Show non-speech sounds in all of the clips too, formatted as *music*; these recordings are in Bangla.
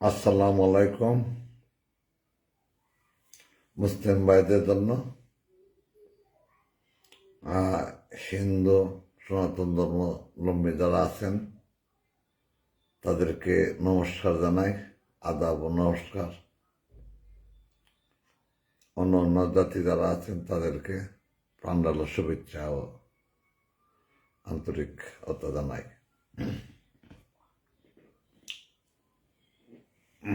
আসসালামু আলাইকুম। মুসলিম ভাইদের জন্য হিন্দু সনাতন ধর্মাবলম্বী যারা আছেন, তাদেরকে নমস্কার জানাই, আদাব নমস্কার। অন্য অন্য জাতি যারা আছেন, তাদেরকে প্রাণডাল শুভেচ্ছা ও আন্তরিক অত জানাই। *clears throat*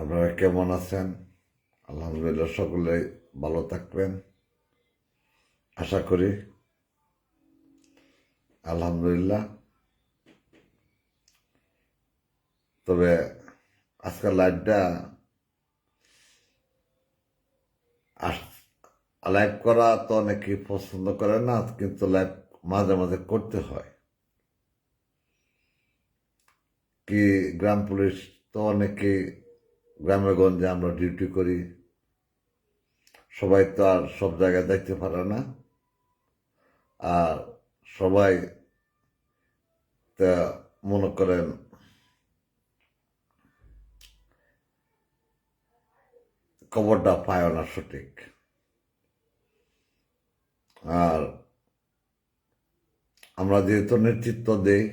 আপনারা কেমন আছেন? আলহামদুলিল্লাহ সকলে ভালো থাকবেন। আশা করি আলহামদুলিল্লাহ। তবে আজকাল লাইভটা লাইভ করা তো অনেকেই পছন্দ করে না, কিন্তু লাইভ মাঝে মাঝে করতে হয়। কি গ্রাম পুলিশ তো অনেকে গ্রামে গঞ্জে আমরা ডিউটি করি। সবাই তো আর সব জায়গায় দেখতে পারে না। আর সবাই তা মনে করেন খবরটা পায় না সঠিক। আর আমরা যেহেতু নেতৃত্ব দেই,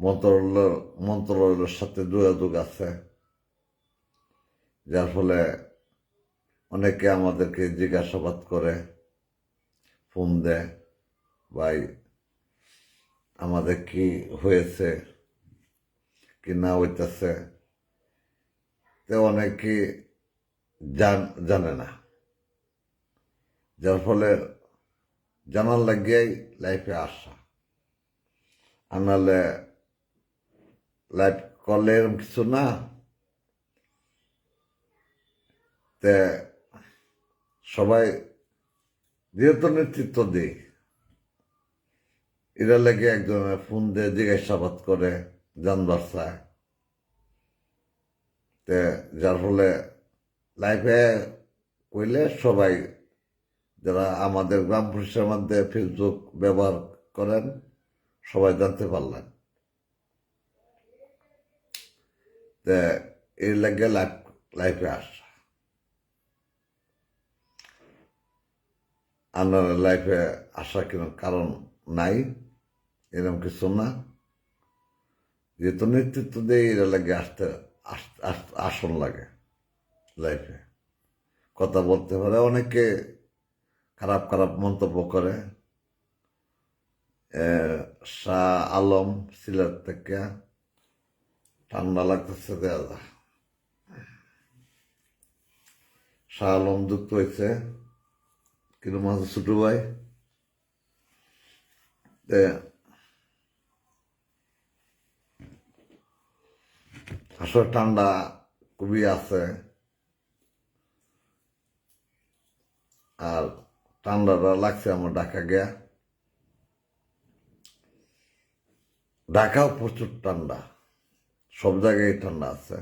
মন্ত্রণালয়, মন্ত্রণালয়ের সাথে যোগাযোগ আছে। যার ফলে অনেকে আমাদেরকে জিজ্ঞাসাবাদ করে, ফোন দেয়, ভাই, আমাদের কি হয়েছে, কি না হইতেছে? তো অনেকে জান, জানে না। যার ফলে জানার লাগিয়াই লাইফে আসা। আর নাহলে লাইফ করলে এরকম কিছু না। তে সবাই যেহেতু নেতৃত্ব দিই, এরা লেগে একজনের ফোন দিয়ে জিজ্ঞাসাবাদ করে, জানবার চায়। তে যার ফলে লাইফে কইলে সবাই যারা আমাদের গ্রাম পুলিশের মধ্যে ফেসবুক ব্যবহার করেন, সবাই জানতে পারলেন। তে এই লাগে লাইফ, লাইফে আসা। আপনার লাইফে আসা কোনো কারণ নাই, এরকম কিছু না। যেহেতু নেতৃত্ব দিয়ে এরা লাগে আসতে, আস- আস- আসন লাগে লাইফে। কথা বলতে পারে অনেকে খারাপ খারাপ মন্তব্য করে। শাহ আলম সিলেট থেকে ঠান্ডা লাগতেছে দেয়া যায় শাহ আলম যুক্ত হয়েছে, কিন্তু আছে ছোট ভাই। আসলে ঠান্ডা খুবই আছে। আর ঠান্ডাটা লাগছে আমার ঢাকা গিয়া। ঢাকাও প্রচুর ঠান্ডা, সব জায়গায় ঠান্ডা আছে।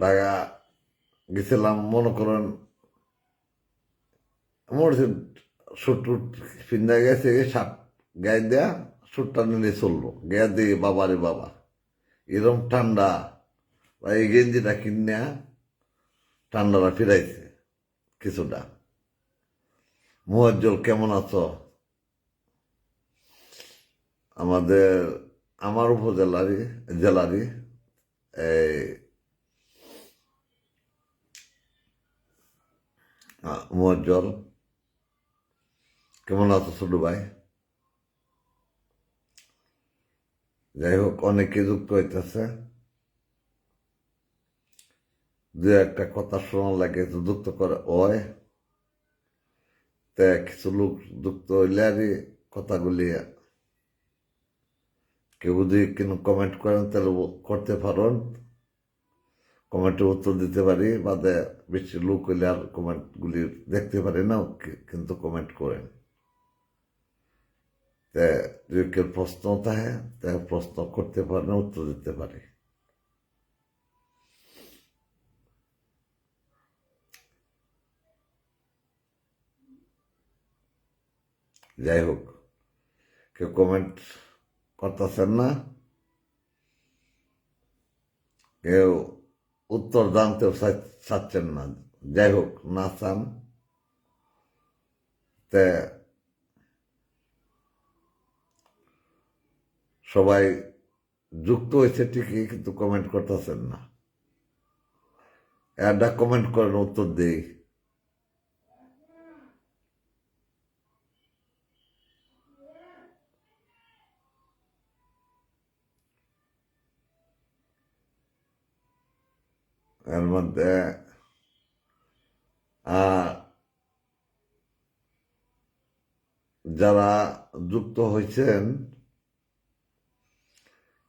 ঢাকা গেছিলাম, মনে করেন, মোর সুট টুট ফিন্দা গেছে সাপ গায়ে দেয়া সুটটা নিলে চলল গায়ে দিয়ে বাবারে বাবা, এরম ঠান্ডা। বা এই গেঞ্জিটা কিনে ঠান্ডাটা ফিরাইছে কিছুটা। মোয়াজ্জল কেমন আছো? আমাদের আমার উপজেলারই জেলারই এই আহ, মোয়াজ্জল কেমন আছো ছোট ভাই? যাই হোক অনেকে যুক্ত হইতেছে। দু একটা কথা শোনার লাগে যুক্ত করে ওয় তে কিছু লোক যুক্ত হইলে আর কথাগুলি কেউ যদি কোনো কমেন্ট করেন, তাহলে করতে পারেন। কমেন্টে উত্তর দিতে পারি, বাদে বেশি লোক হইলে আর কমেন্টগুলি দেখতে পারি না কিন্তু কমেন্ট করেন। তে যদি কেউ প্রশ্ন থাকে, তা প্রশ্ন করতে পারেন, উত্তর দিতে পারি। যাই হোক কেউ কমেন্ট করতেছেন না। কেউ উত্তর জানতেও চাচ্ছেন না। যাই হোক না চান। সবাই যুক্ত হয়েছে ঠিকই, কিন্তু কমেন্ট করতেছেন না। একটা কমেন্ট করেন, উত্তর দেই। এর মধ্যে যারা যুক্ত হয়েছেন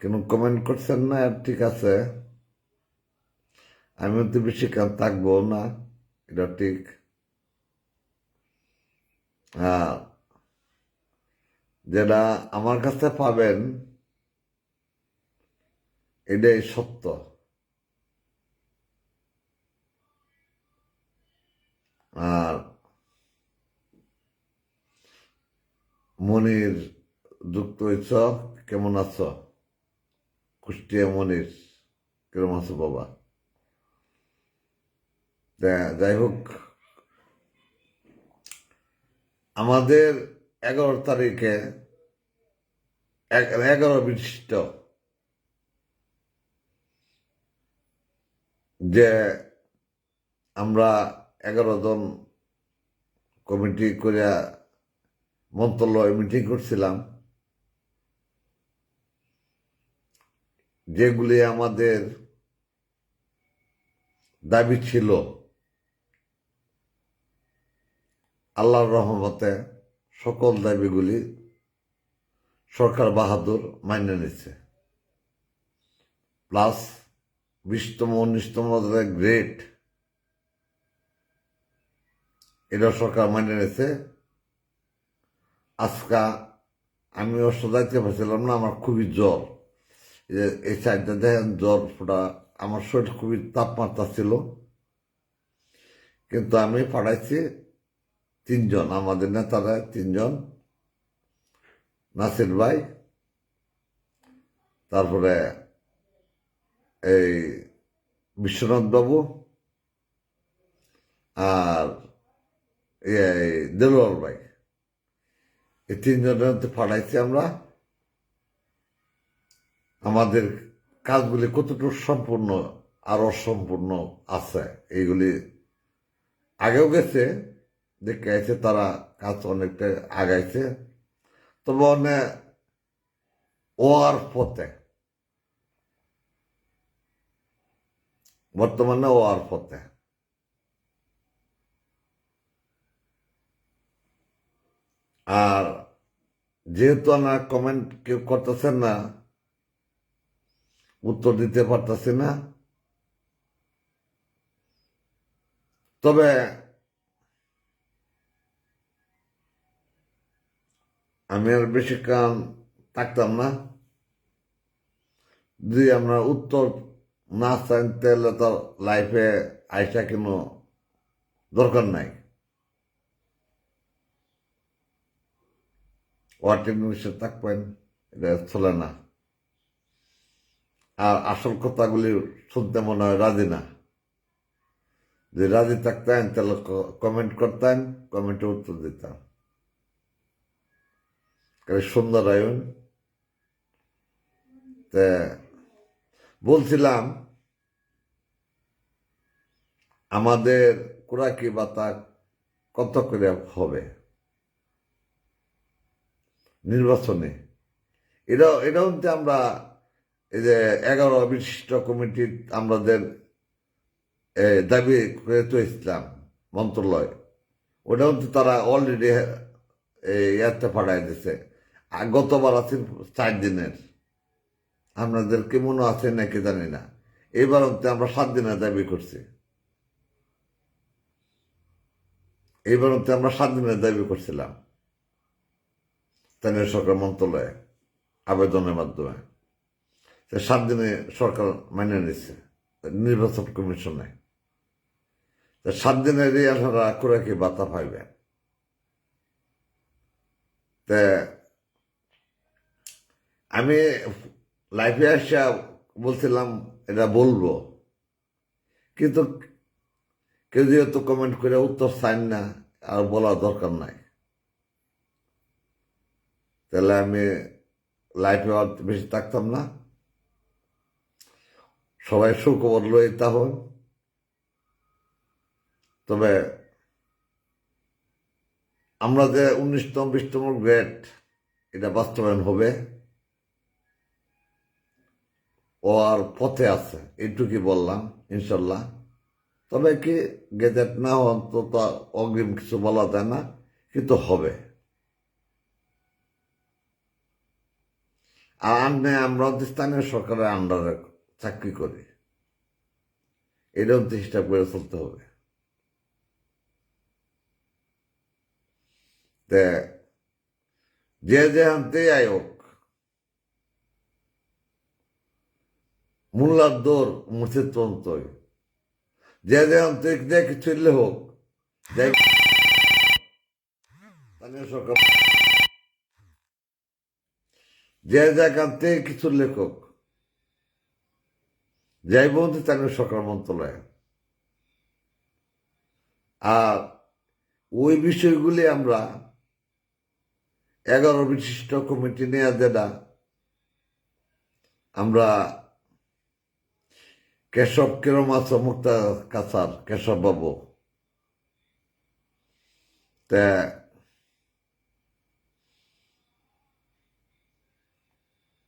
কেন কমেন্ট করছেন না, ঠিক আছে। আমিও তো বেশিক্ষণ থাকব না, এটা ঠিক। আর যেটা আমার কাছে পাবেন, এটাই সত্য। আর মনির যুক্ত হয়েছ? কেমন আছো? কুষ্টিয়া মনির কেমন আছো বাবা? যাই হোক, আমাদের এগারো তারিখে এগারো বিশিষ্ট যে আমরা এগারো জন কমিটি করে মন্ত্রণালয় মিটিং করছিলাম। যেগুলি আমাদের দাবি ছিল, আল্লাহর রহমতে সকল দাবিগুলি সরকার বাহাদুর মান্য নিচ্ছে প্লাস বিশতম, উনিশতম গ্রেড এটা সরকার মান্য নিয়েছে। আজকা আমি অবশ্য যাইতে পারছিলাম না, আমার খুবই জ্বর। এই সাইডটা দেখেন, জ্বর ফোটা আমার শরীর খুবই তাপমাত্রা ছিল। কিন্তু আমি পাঠাইছি তিনজন, আমাদের নেতারা তিনজন, নাসির ভাই, তারপরে এই বিশ্বনাথ বাবু আর দেলোয়ার ভাই। এই তিনজনের মধ্যে পাঠাইছি আমরা। আমাদের কাজগুলি কতটুকু সম্পূর্ণ আর অসম্পূর্ণ আছে, এইগুলি আগেও গেছে, দেখে আছে তারা কাজ অনেকটা আগাইছে। তবে অনেক ওয়ার পথে, বর্তমানে ওয়ার পথে। আর যেহেতু আমার কমেন্ট কেউ করতেছেন না, উত্তর দিতে পারতেছি না। তবে আমি আর বেশিক্ষণ থাকতাম না। যদি আমরা উত্তর না চান, তাহলে তো লাইফে আইসা কোনো দরকার নাই। ওয়ার্টিং মিশে থাকবেন, এটা চলে না। আর আসল কথাগুলি শুনতে মনে হয় রাজি না। যে রাজি থাকতেন, তাহলে কমেন্ট করতেন কমেন্টে উত্তর দিতাম। সুন্দর আয়ন তে বলছিলাম, আমাদের কোরাকি বাতা কত করে হবে? নির্বাচনে। এটা এটা যে আমরা এই যে এগারো বিশিষ্ট কমিটি আমাদের দাবি করে তো ইসলাম মন্ত্রণালয়, ওটাও তো তারা অলরেডি ইয়াতে পাঠাই দিছে। গতবার আছে চার দিনের। আপনাদের কি মনে আছে নাকি জানি না। এবার হচ্ছে আমরা সাত দিনের দাবি করছি। এইবার হচ্ছে আমরা সাত দিনের দাবি করছিলাম। স্থানীয় সরকার মন্ত্রণালয়ে আবেদনের মাধ্যমে। সাত দিনে সরকার মেনে নিচ্ছে নির্বাচন কমিশনে। সাত দিনের রিয়ালরা করে কি বাতা পাইবেন তা আমি লাইফে আসা বলছিলাম, এটা বলব। কিন্তু কেউ যেহেতু কমেন্ট করে উত্তর চান না, আর বলার দরকার নাই। তাহলে আমি লাইফে আর বেশি থাকতাম না। সবাই সুখবর লই তখন। তবে আমরা যে উনিশতম, বিশতম গ্রেড এটা বাস্তবায়ন হবে, ও আর পথে আছে, এইটুকুই বললাম, ইনশাল্লাহ। তবে কি গেজেট না হন তো তা অগ্রিম কিছু বলা যায় না, কিন্তু হবে। আর আমি আমরা স্থানীয় সরকারের আন্ডারে চাকরি করি। এরকম হিসাব করে চলতে হবে। যে যে আনতে আয়োগ, মোল্লার দৌড় মুর্শিদ পর্যন্তই যে যে আনতে কিছু হইলে হোক। স্থানীয় সরকার যে জায়গাতে কিছু লেখক যাই বন্ধু স্থানীয় সরকার মন্ত্রণালয়। আর ওই বিষয়গুলি আমরা এগারো বিশিষ্ট কমিটি নেওয়া যেটা আমরা কেশব কেরম আছে মুক্তা কাছার কেশব বাবু তা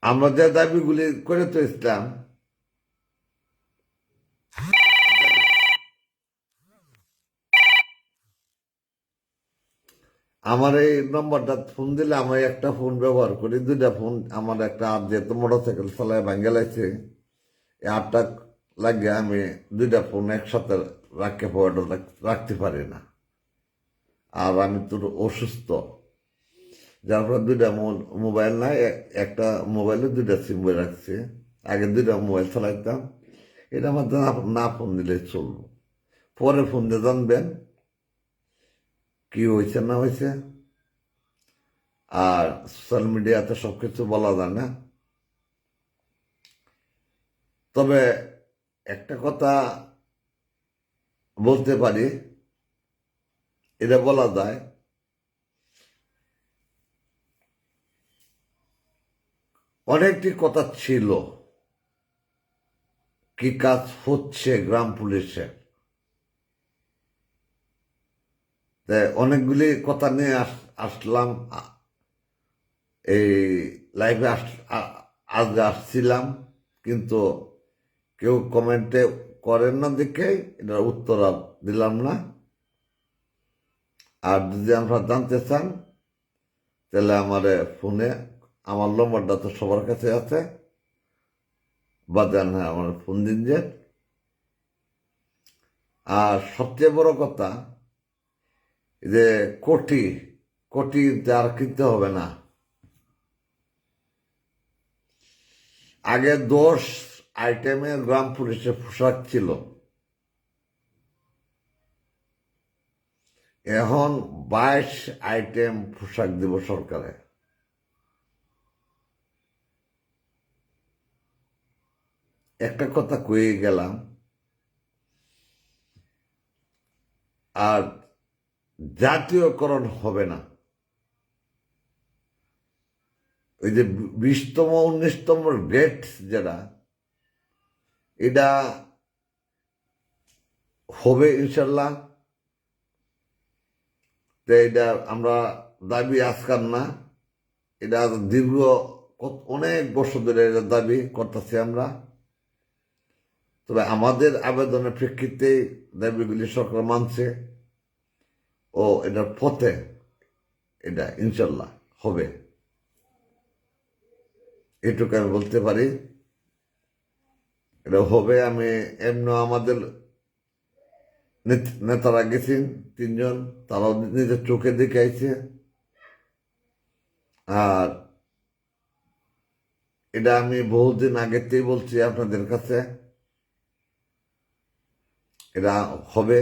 আমরা যে দাবিগুলি করে তো ইসলাম, আমার এই নম্বরটা ফোন দিলে আমি একটা ফোন ব্যবহার করি, দুইটা ফোন। আমার একটা আর যেহেতু মোটর সাইকেল চালায় ভাঙ্গে লাগছে এই আটটা লাগে আমি দুইটা ফোন একসাথে রাখতে রাখতে পারি না। আর আমি তো অসুস্থ। যার ফলে দুইটা মোবাইল নাই একটা মোবাইলে দুইটা সিম বই রাখছি। আগে দুইটা মোবাইল চালাইতাম। এটা আমার না ফোন দিলে চলবো। পরে ফোন দিয়ে জানবেন কি হয়েছে, না হয়েছে। আর সোশ্যাল মিডিয়াতে সব কিছু বলা যায় না। তবে একটা কথা বলতে পারি। এটা বলা যায় অনেকটি কথা ছিল কি কাজ হচ্ছে গ্রাম পুলিশের। অনেকগুলি কথা নিয়ে আস- আসলাম এই লাইভে আজকে আসছিলাম, কিন্তু কেউ কমেন্টে করেন না দেখে এটার উত্তর দিলাম না। আর যদি আপনারা জানতে চান, তাহলে আমার ফোনে আমার নম্বরটা তো সবার কাছে আছে। বা দেন হ্যাঁ আমার ফোন দিন যে। আর সবচেয়ে বড় কথা যে কোটি কোটি আর কিনতে হবে না। আগে দশ আইটেমের গ্রাম পুলিশের পোশাক ছিল। এখন বাইশ আইটেম পোশাক দিব সরকারে। একটা কথা কয়ে গেলাম। আর জাতীয়করণ হবে না। ওই যে বিশতম, উনিশতম গ্রেড যেটা এটা হবে ইনশাল্লাহ। তো এটা আমরা দাবি আজকার না। এটা দীর্ঘ অনেক বছর ধরে এটা দাবি করতেছি আমরা। তবে আমাদের আবেদনের প্রেক্ষিতে দাবিগুলি সরকার মানছে ও এটার পথে এটা ইনশাল্লাহ হবে। এটুকু আমি বলতে পারি, এটা হবে আমি এমনি আমাদের নেত- নেতারা গেছেন তিনজন, তারাও নিজের চোখে দেখে আইছে। আর এটা আমি বহুদিন আগেতেই বলছি আপনাদের কাছে। এরা হবে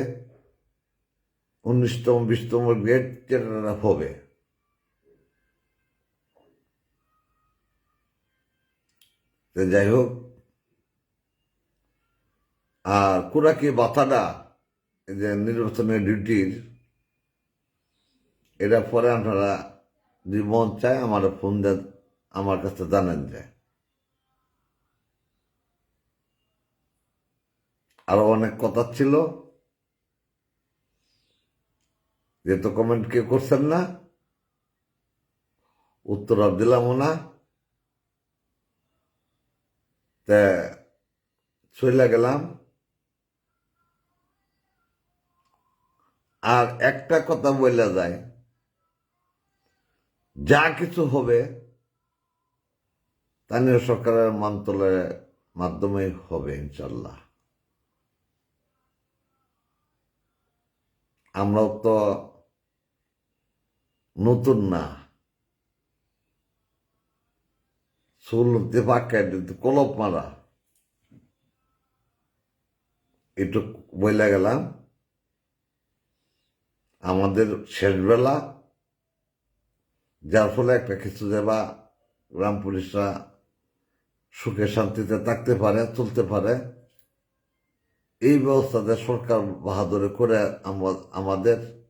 উনিশতম, বিশতম গ্রেড যেটা হবে। যাই হোক, আর কোরাকি বাথাটা যে নির্বাচনের ডিউটির এটা পরে আপনারা যদি মন চায় আমার ফোন দেন, আমার কাছে জানান যায়। আরও অনেক কথা ছিল। যেহেতু কমেন্ট কেউ করছেন না, উত্তর আর দিলামও না। তা চলে গেলাম। আর একটা কথা বললে যায়, যা কিছু হবে স্থানীয় সরকারের মন্ত্রণালয়ের মাধ্যমে হবে ইনশাল্লাহ। আমরাও তো নতুন না। চুলতে পাকা কলপ মারা। একটু বইলা গেলাম। আমাদের শেষ বেলা যার ফলে একটা কিছু দেবা গ্রাম পুলিশরা সুখে শান্তিতে থাকতে পারে, চলতে পারে। এই ব্যবস্থাতে সরকার বাহাদুরে করে আম- আমাদের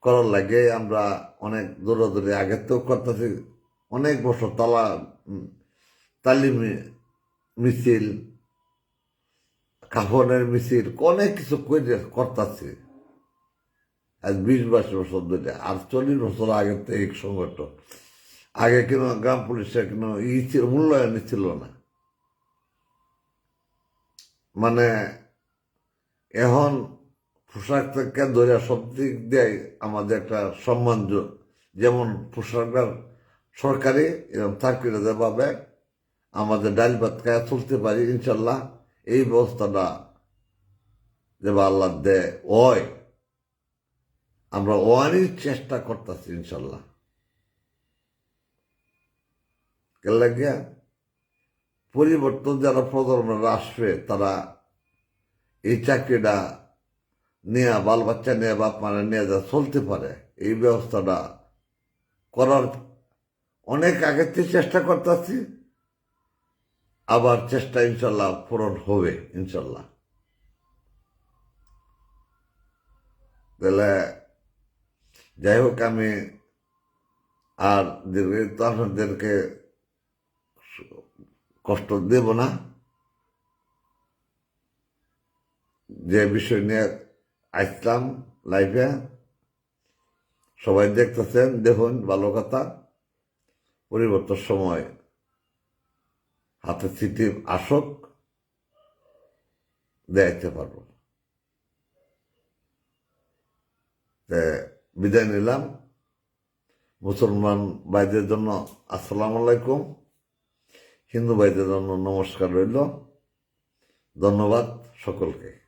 করার লাগে, আমরা অনেক দৌড়াদৌড়ি আগের তো করতেছি। অনেক বছর তালা তালিম মিছিল, কাফনের মিছিল, অনেক কিছু করে করতেছি। আজ বিশ, বাইশ বছর ধরে, আর চল্লিশ বছর আগের থেকে এই সংগঠন। আগে কেন গ্রাম পুলিশের কোনো ই ছিল মূল্যায়নই ছিল না। মানে এখন পোশাক থেকে ধরে সব দিক দিয়ে আমাদের একটা সম্মান যেমন পোশাকটা সরকারি এরকম পাবে আমাদের ডাল ভাত খায় তুলতে পারি, ইনশাল্লাহ এই ব্যবস্থাটা যে আল্লাহ দেয় ওই। আমরা ওয়ারই চেষ্টা করতেছি, ইনশাল্লাহ। কেন লাগিয়া? পরিবর্তন যারা প্রজন্মরা আসবে, তারা এই চাকরিটা নিয়ে, বাল বাচ্চা নিয়ে, বাপ মানে নিয়ে যা চলতে পারে, এই ব্যবস্থাটা করার অনেক আগের থেকে চেষ্টা করতেছি, আবার চেষ্টা ইনশাল্লাহ পূরণ হবে, ইনশাল্লাহ। তাহলে যাই হোক, আমি আর দীর্ঘ আপনাদেরকে কষ্ট দেব না। যে বিষয় নিয়ে আসলাম লাইফে সবাই দেখতেছেন, দেখুন, ভালো কথা। পরিবর্তন সময়। হাতে চিঠি আসক দেখতে পারব। বিদায় নিলাম। মুসলমান ভাইদের জন্য আসসালামু আলাইকুম। হিন্দু ভাইদের জন্য নমস্কার রইল। ধন্যবাদ সকলকে।